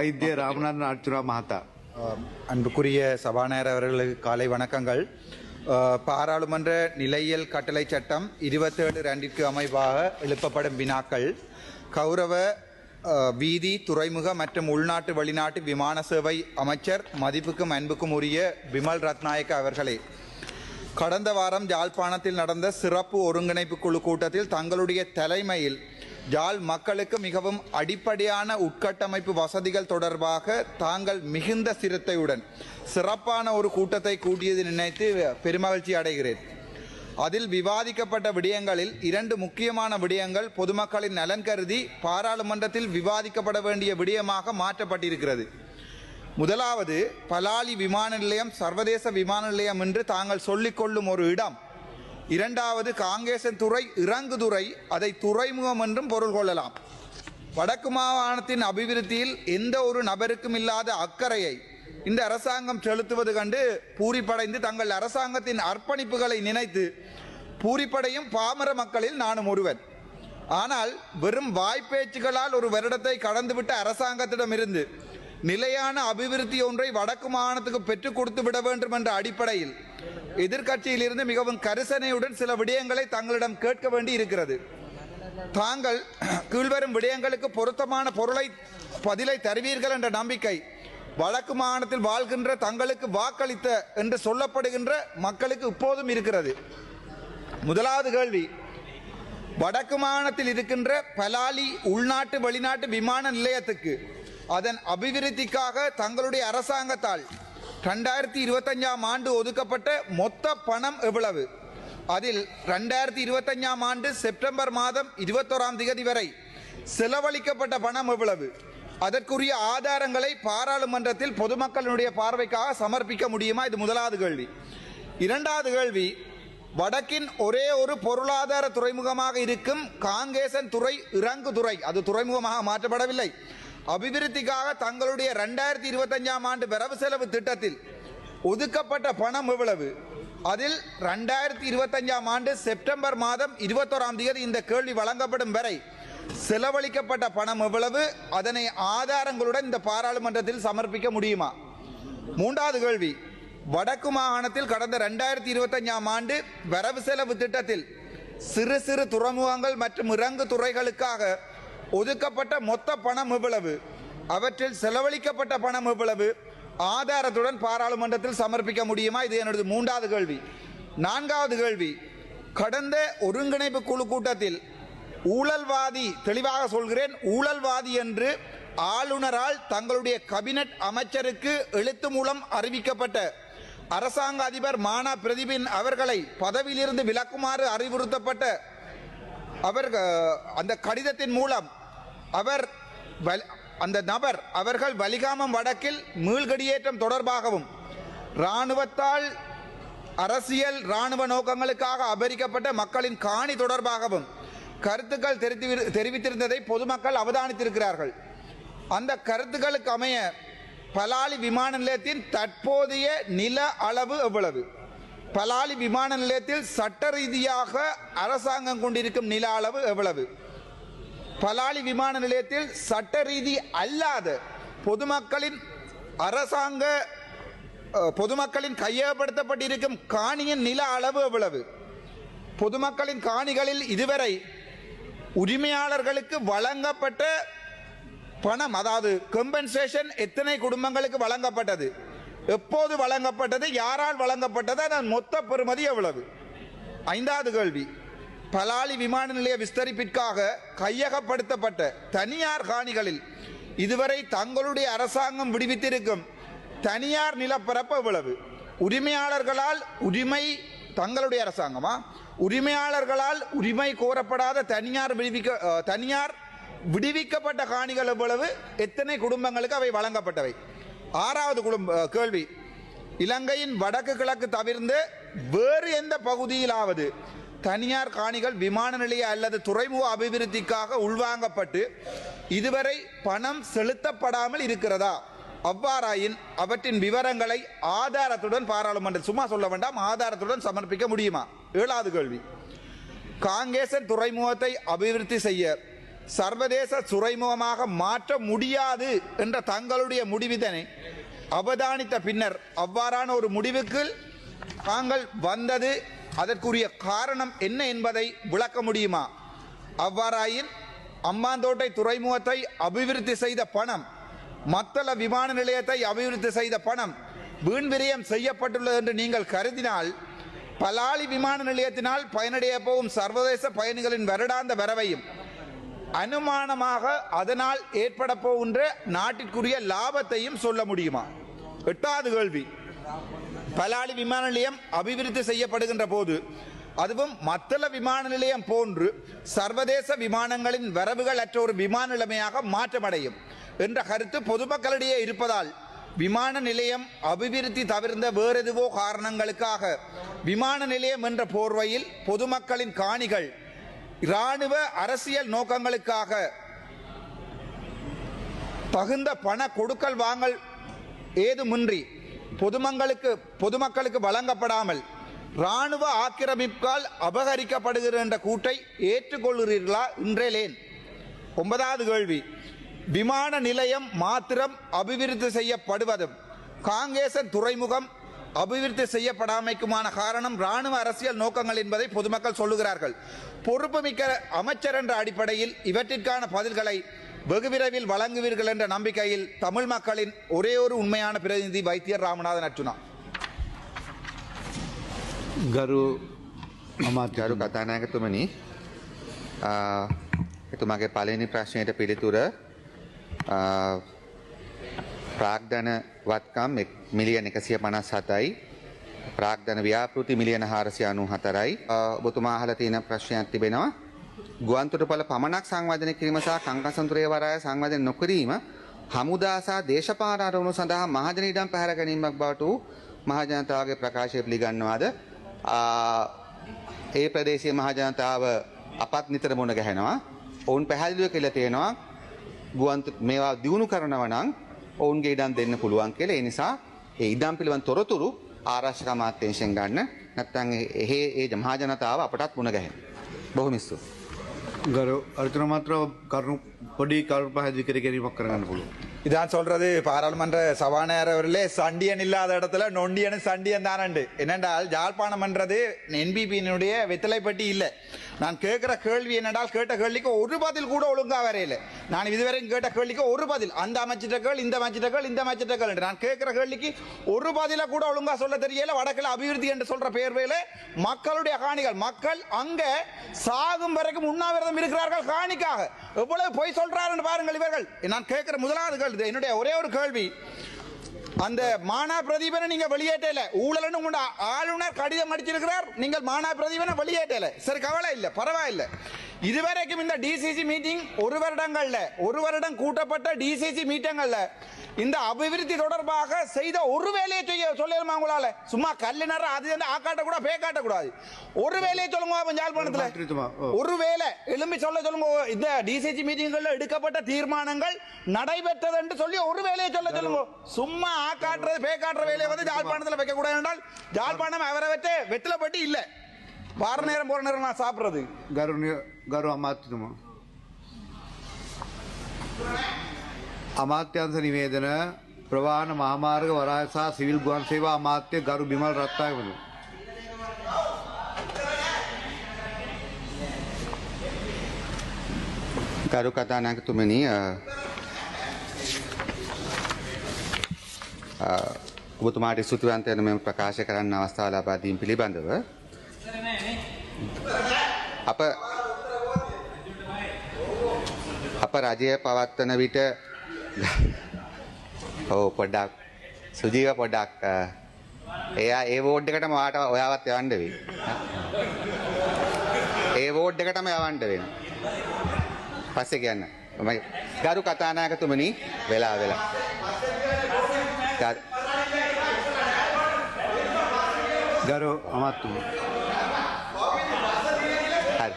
வைத்திய ராமநாதன் மஹாத்தா அஹ், அன்புக்குரிய சபாநாயகர் அவர்களுக்கு காலை வணக்கங்கள். பாராளுமன்ற நிலையியல் கட்டளை சட்டம் இருபத்தேழு ரெண்டிற்கு அமைவாக எழுப்பப்படும் வினாக்கள். கௌரவ வீதி துறைமுக மற்றும் உள்நாட்டு வெளிநாட்டு விமான சேவை அமைச்சர் மதிப்புக்கும் அன்புக்கும் உரிய பிமல் ரத்நாயக்க அவர்களே கடந்த வாரம் யாழ்ப்பாணத்தில் நடந்த சிறப்பு ஒருங்கிணைப்பு குழு கூட்டத்தில் தங்களுடைய தலைமையில் யாழ் மக்களுக்கு மிகவும் அடிப்படையான உட்கட்டமைப்பு வசதிகள் தொடர்பாக தாங்கள் மிகுந்த சிரத்தையுடன் சிறப்பான ஒரு கூட்டத்தை கூட்டியது நினைத்து பெருமகிழ்ச்சி அடைகிறேன். அதில் விவாதிக்கப்பட்ட விடயங்களில் இரண்டு முக்கியமான விடயங்கள் பொதுமக்களின் நலன் கருதி பாராளுமன்றத்தில் விவாதிக்கப்பட வேண்டிய விடயமாக மாற்றப்பட்டிருக்கிறது. முதலாவது பலாலி விமான நிலையம் சர்வதேச விமான நிலையம் என்று தாங்கள் சொல்லிக்கொள்ளும் ஒரு இடம் இரண்டாவது காங்கேசன் துறை இறங்குதுறை அதை துறைமுகம் என்றும் பொருள் கொள்ளலாம். வடக்கு மாகாணத்தின் அபிவிருத்தியில் எந்த ஒரு நபருக்கும் இல்லாத அக்கறையை இந்த அரசாங்கம் செலுத்துவது கண்டு பூரிப்படைந்து தங்கள் அரசாங்கத்தின் அர்ப்பணிப்புகளை நினைத்து பூரிப்படையும் பாமர மக்களில் நானும் ஒருவன். ஆனால் வெறும் வாய்ப்பேச்சுகளால் ஒரு வருடத்தை கடந்துவிட்ட அரசாங்கத்திடமிருந்து நிலையான அபிவிருத்தி ஒன்றை வடக்கு மாகாணத்துக்கு பெற்றுக் கொடுத்து விட வேண்டும் என்ற அடிப்படையில் எதிர்க்கட்சியிலிருந்து மிகவும் கரிசனையுடன் சில விடயங்களை தங்களிடம் கேட்க வேண்டி இருக்கிறது. தாங்கள் கீழ்வரும் விடயங்களுக்கு பொருத்தமான பொருளை பதிலை தருவீர்கள் என்ற நம்பிக்கை வடக்கு மாகாணத்தில் வாழ்கின்ற தங்களுக்கு வாக்களித்த என்று சொல்லப்படுகின்ற மக்களுக்கு இப்போதும் இருக்கிறது. முதலாவது கேள்வி வடக்கு மாகாணத்தில் இருக்கின்ற பலாலி உள்நாட்டு வெளிநாட்டு விமான நிலையத்துக்கு அதன் அபிவிருத்திக்காக தங்களுடைய அரசாங்கத்தால் ரெண்டாயிரத்தி இருபத்தஞ்சாம் ஆண்டு ஒதுக்கப்பட்ட மொத்த பணம் எவ்வளவு? அதில் ரெண்டாயிரத்தி இருபத்தஞ்சாம் ஆண்டு செப்டம்பர் மாதம் இருபத்தோராம் தேதி வரை செலவழிக்கப்பட்ட பணம் எவ்வளவு? அதற்குரிய ஆதாரங்களை பாராளுமன்றத்தில் பொதுமக்களுடைய பார்வைக்காக சமர்ப்பிக்க முடியுமா? இது முதலாவது கேள்வி. இரண்டாவது கேள்வி வடக்கின் ஒரே ஒரு பொருளாதார துறைமுகமாக இருக்கும் காங்கேசன் துறை இறங்கு துறை அது துறைமுகமாக மாற்றப்படவில்லை. அபிவிருத்திக்காக தங்களுடைய ரெண்டாயிரத்தி இருபத்தஞ்சாம் ஆண்டு வரவு செலவு திட்டத்தில் ஒதுக்கப்பட்ட பணம் எவ்வளவு? அதில் ரெண்டாயிரத்தி இருபத்தஞ்சாம் ஆண்டு செப்டம்பர் மாதம் இருபத்தோராம் தேதி இந்த கேள்வி வழங்கப்படும் வரை செலவழிக்கப்பட்ட பணம் எவ்வளவு? அதனை ஆதாரங்களுடன் இந்த பாராளுமன்றத்தில் சமர்ப்பிக்க முடியுமா? மூன்றாவது கேள்வி. வடக்கு மாகாணத்தில் கடந்த ரெண்டாயிரத்தி இருபத்தஞ்சாம் ஆண்டு வரவு செலவு திட்டத்தில் சிறு சிறு துறைமுகங்கள் மற்றும் இறங்கு துறைகளுக்காக ஒதுக்கப்பட்ட மொத்த பணம் இவ்வளவு அவற்றில் செலவழிக்கப்பட்ட பணம் இவ்வளவு ஆதாரத்துடன் பாராளுமன்றத்தில் சமர்ப்பிக்க முடியுமா? இது என்னுடைய மூன்றாவது கேள்வி. நான்காவது கேள்வி. கடந்த ஒருங்கிணைப்பு குழு கூட்டத்தில் ஊழல்வாதி தெளிவாக சொல்கிறேன் ஊழல்வாதி என்று ஆளுநரால் தங்களுடைய கபினட் அமைச்சருக்கு எழுத்து மூலம் அறிவிக்கப்பட்ட அரசாங்க அதிபர் மானா பிரதிபின் அவர்களை பதவியிலிருந்து விலக்குமாறு அறிவுறுத்தப்பட்ட அவர் அந்த கடிதத்தின் மூலம் அவர் அந்த நபர் அவர்கள் வலிகாமம் வடக்கில் மீள்கடியேற்றம் தொடர்பாகவும் இராணுவத்தால் அரசியல் இராணுவ நோக்கங்களுக்காக அபகரிக்கப்பட்ட மக்களின் காணி தொடர்பாகவும் கருத்துக்கள் தெரிவித்து- தெரிவித்திருந்ததை பொதுமக்கள் அவதானித்திருக்கிறார்கள். அந்த கருத்துக்களுக்கு அமைய பலாலி விமான நிலையத்தின் தற்போதைய நில அளவு எவ்வளவு? பலாலி விமான நிலையத்தில் சட்ட ரீதியாக அரசாங்கம் கொண்டிருக்கும் நில அளவு எவ்வளவு? பலாலி விமான நிலையத்தில் சட்ட ரீதி அல்லாத பொதுமக்களின் அரசாங்க பொதுமக்களின் கையகப்படுத்தப்பட்டிருக்கும் காணியின் நில அளவு எவ்வளவு? பொதுமக்களின் காணிகளில் இதுவரை உரிமையாளர்களுக்கு வழங்கப்பட்ட பணம் அதாவது கம்பன்சேஷன் எத்தனை குடும்பங்களுக்கு வழங்கப்பட்டது? எப்போது வழங்கப்பட்டது? யாரால் வழங்கப்பட்டது? அதன் மொத்த பெறுமதி எவ்வளவு? ஐந்தாவது கேள்வி. பலாலி விமான நிலைய விஸ்தரிப்பிற்காக கையகப்படுத்தப்பட்ட தனியார் காணிகளில் இதுவரை தங்களுடைய அரசாங்கம் விடுவித்திருக்கும் தனியார் நிலப்பரப்பு எவ்வளவு? உரிமையாளர்களால் உரிமை தங்களுடைய அரசாங்கமா? உரிமையாளர்களால் உரிமை கோரப்படாத தனியார் விடுவிக்க தனியார் விடுவிக்கப்பட்ட காணிகள் எவ்வளவு? எத்தனை குடும்பங்களுக்கு அவை வழங்கப்பட்டவை? ஆறாவது குடும்ப கேள்வி. இலங்கையின் வடக்கு கிழக்கு தவிர்ந்து வேறு எந்த பகுதியிலாவது தனியார் காணிகள் விமான நிலைய அல்லது துறைமுக அபிவிருத்திக்காக உள்வாங்கப்பட்டு இதுவரை பணம் செலுத்தப்படாமல் இருக்கிறதா? அவ்வாறாயின் அவற்றின் விவரங்களை ஆதாரத்துடன் பாராளுமன்றம் சும்மா சொல்ல வேண்டாம் ஆதாரத்துடன் சமர்ப்பிக்க முடியுமா? ஏழாவது கேள்வி. காங்கேசன் துறைமுகத்தை அபிவிருத்தி செய்ய சர்வதேச துறைமுகமாக மாற்ற முடியாது என்ற தங்களுடைய முடிவிதனை அவதானித்த பின்னர் அவ்வாறான ஒரு முடிவுக்கு தாங்கள் வந்தது அதற்குரிய காரணம் என்ன என்பதை விளக்க முடியுமா? அவ்வாறாயின் அம்மாந்தோட்டை துறைமுகத்தை அபிவிருத்தி செய்த பணம் மத்தள விமான நிலையத்தை அபிவிருத்தி செய்த பணம் வீண் விரயம் செய்யப்பட்டுள்ளது என்று நீங்கள் கருதினால் பலாலி விமான நிலையத்தினால் பயனடைய போகும் சர்வதேச பயணிகளின் வருடாந்த வரவையும் அனுமானமாக அதனால் ஏற்பட போகின்ற நாட்டிற்குரிய லாபத்தையும் சொல்ல முடியுமா? எட்டாவது கேள்வி. பலாலி விமான நிலையம் அபிவிருத்தி செய்யப்படுகின்ற போது அதுவும் மத்தள விமான நிலையம் போன்று சர்வதேச விமானங்களின் வரவுகள் அற்ற ஒரு விமான நிலைமையாக மாற்றமடையும் என்ற கருத்து பொதுமக்களிடையே இருப்பதால் விமான நிலையம் அபிவிருத்தி தவிர்ந்த வேறெதுவோ காரணங்களுக்காக விமான நிலையம் என்ற போர்வையில் பொதுமக்களின் காணிகள் இராணுவ அரசியல் நோக்கங்களுக்காக தகுந்த பண கொடுக்கல் வாங்கல் ஏதுமின்றி பொதுமங்களுக்கு பொதுமக்களுக்கு வழங்கப்படாமல் இராணுவ ஆக்கிரமிப்பால் அபகரிக்கப்படுகிற என்ற கூட்டை ஏற்றுக்கொள்கிறீர்களா? இன்றேலேன் ஒன்பதாவது கேள்வி. விமான நிலையம் மாத்திரம் அபிவிருத்தி செய்யப்படுவதும் காங்கேசன் துறைமுகம் அபிவிருத்தி செய்யப்படாமைக்குமான காரணம் இராணுவ அரசியல் நோக்கங்கள் என்பதை பொதுமக்கள் சொல்லுகிறார்கள். பொறுப்புமிக்க அமைச்சர் என்ற அடிப்படையில் இவற்றிற்கான பதில்களை வெகு விரைவில் வழங்குவீர்கள் என்ற நம்பிக்கையில் தமிழ் மக்களின் ஒரே ஒரு உண்மையான பிரதிநிதி வைத்தியர் ராமநாதன் அர்ச்சுனா ගරු අමාත්‍ය ගරු කතානායකතුමනි අ, එතුමාගේ පලනි ප්‍රශ්නයට පිළිතුර අ, ප්‍රාග්ධන වත්කම් එක් මිලියන එකසිය පනස් හතයි ප්‍රාග්ධන ව්‍යාපෘති මිලියන හාරසි අනු හතරයි ඔබතුමාහල තියෙන ප්‍රශ්නයක් තිබෙනවා ගුවන්තුට පල පමණක් සංවාධනය කිරීම සහ කංකසන්තුරය වරය සංවාධන නොකිරීම හමුදාසා දේශපාරාරවුණු සඳහා මහජන ඉඩම් පැහැර ගැනීමක් බවට වූ මහජනතාවගේ ප්‍රකාශය පිළිගන්නවාද? ආ, ඒ ප්‍රදේශයේ මහජනතාව අපත් නිතර මුණ ගැහෙනවා. ඔවුන් පැහැදිලිව කියල තියෙනවා ගුවන්ත මේවා දියුණු කරනව නම් ඔවුන්ගේ ඉඩම් දෙන්න පුළුවන් කියල. ඒ නිසා ඒ ඉඩම් පිළිවන් තොරතුරු ආරශ්ක මාත්‍යේශයෙන් ගන්න. නැත්තං එහෙ ඒ මහජනතාව අපටත් මුණ ගැහෙන බොහොමිස්සු. ගරු அடுத்த மாத்திரம் கரு பொடி கருப்பாக அதிகரிக்கிறீ மக்கள் போடும் இதான் சொல்றது பாராளுமன்ற சபாநாயகர்களே சண்டியன் இல்லாத இடத்துல நொண்டியன் சண்டியன் தானண்டு என்னென்றால் ஜாழ்ப்பாணம்ன்றது என்பிபியினுடைய வித்தலைப்பட்டி இல்லை நான் கேட்குற கேள்வி என்னென்றால் கேட்ட கேள்விக்கு ஒரு பதில் கூட ஒழுங்காக வரையில நான் இதுவரைக்கும் கேட்ட கேள்விக்கு ஒரு பதில். அந்த அமைச்சிட்ட கேள் இந்த அமைச்சிட்ட கேள் இந்த அமைச்சிட்ட கேள் என்று. நான் கேட்குற கேள்விக்கு ஒரு பதில கூட ஒழுங்காக சொல்ல தெரியல. வடக்கில் அபிவிருத்தி என்று சொல்கிற பேர்வையில் மக்களுடைய காணிகள். மக்கள் அங்கே சாகும் வரைக்கும் உண்ணாவிரதம் இருக்கிறார்கள் காணிக்காக. எவ்வளவு பொய் சொல்றாருன்னு பாருங்கள் இவர்கள். நான் கேட்குற முதலாவது கேள்வி. என்னுடைய ஒரே ஒரு கேள்வி. அந்த மானா பிரதீபனை நீங்க வெளியேற்றல. ஊழல்னு உங்க ஆளுநர் கடிதம் அடிச்சிருக்கிறார். நீங்கள் மானா பிரதீபனை வெளியேற்றல. சரி கவலை இல்லை பரவாயில்லை. இதுவரைக்கும் இந்த டிசிசி மீட்டிங் ஒரு வருடங்கள்ல ஒரு வருடம் கூட்டப்பட்ட டிசிசி மீட்டிங்கள்ல இந்த அபிவிருத்தி தொடர்பாக செய்த ஒரு வேலையை செய்ய சொல்லலாமா உங்களால? சும்மா கல்லு நேரம் அது வந்து ஆக்காட்ட கூட பே காட்ட கூடாது ஒரு வேலையை சொல்லுங்க யாழ்ப்பாணத்துல? ஓ. ஒருவேளை எழும்பி சொல்ல சொல்லுங்க இந்த டிசிசி மீட்டிங்கள்ல எடுக்கப்பட்ட தீர்மானங்கள் நடைபெற்றது என்று சொல்லி ஒரு வேலையை சொல்ல சொல்லுங்க. சும்மா ஆ காட்டுறது பே காட்டுற வேலையை வந்து ஜாழ்ப்பாணத்துல வைக்க கூடாது என்றால் ஜாழ்ப்பாணம் அவரை வச்சு வெற்றில பட்டி இல்ல. வார நேரம் போற நேரம் நான் சாப்பிடுறது ගරු නිය- ගරු අමාත්‍යතුමා. අමාත්‍යන්ස නිවේදන ප්‍රවාණ මහමාර්ග වරාය සහ සිවිල් ගුවන් සේවා අමාත්‍ය ගරු බිමල් රත්තායවලු. ගරු කතානායකතුමනි අ, අ, ඔබතුමාට ස්තුතිවන්තයන මෙම ප්‍රකාශ කරන්න අවස්ථාව ලබාදීම් පිළිබඳව අප අප රජය පවත්වන විට ඕ පොඩ්ඩක් සුජීව පොඩ්ඩක් අ, එයා ඒ වෝඩ් එකට වාට ඔයාවත් යවන්ඩ වේ ඒ වෝඩ් එකටම යවන්ඩ වෙන. පස්සේ කියන්න. මම ගරු කතානායකතුමනි වෙලා වෙලා. ගරු- ගරු අමාත්‍යතුමා. හරි.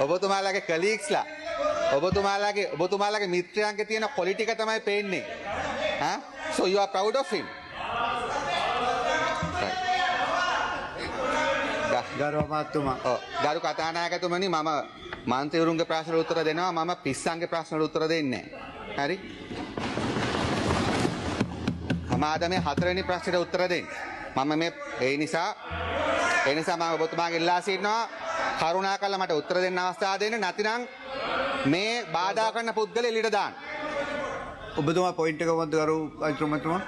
ඔබතුමාලගේ කලීක්ස්ලා ඔබතුමාලගේ ඔබතුමාලගේ මිත්‍රයන්ගේ තියෙන කොලිටික තමයි පේන්නේ ඈ? so you are proud of him Right. ಗ- ගරු අමාත්‍යතුමා ඔව්. ගරු කතානායකතුමනි මම මන්ත්‍රීවරුන්ගේ ප්‍රශ්නවලට උත්තර දෙනවා මම පිස්සන්ගේ ප්‍රශ්නවලට උත්තර දෙන්නේ. හරි? මම අද මේ හතරවෙනි ප්‍රශ්නෙට උත්තර දෙන්න. මම මේ ඒ නිසා ඒ නිසා මම ඔබතුමාගෙන් ඉල්ලා සිටිනවා කරුණාකරලා මට උත්තර දෙන්න අවස්ථාව දෙන්න. නැතිනම් මේ බාධා කරන පුද්ගල එළියට දාන්න. ඔබතුමා පොයින්ට් එක මොකද්ද ගරු අයිතුමතුමා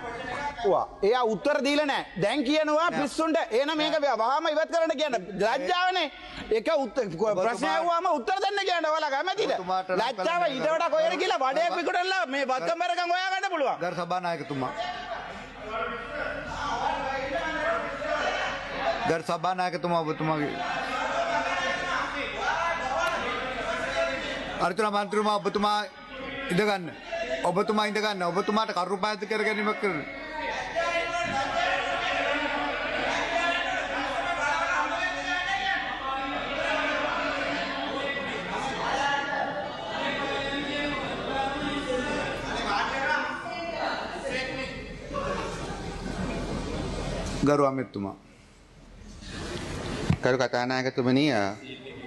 වා. එයා උත්තර දීල නෑ දැන් කියනවා පිස්සුන්ට ඒන මේක වහම ඉවත් කරන්න කියන්න ලජ්ජාවනේ. එක උත් ප්‍රශ්නයවාම උත්තර දෙන්න කියන්න ඔබතුමාට නම් ලච්චාව කරන්න ඉටවට කොයට කියලා වඩයක් පිකටල්ලා මේ බත්කම්බරකම් ඔයාගන්න පුළුවන්. ගරු සභානායකතුමා ගරු සභානායකතුමා ඔබතුමාගේ අර්තුන මන්ත්‍රතුමා ඔබතුමා ඉඳගන්න. ඔබතුමා ඉඳගන්න. ඔබතුමාට කරු පාති කර ගැනීමක් කරන. ගරු අමිත්තුමා. का कहना है कि तुम्हें नहीं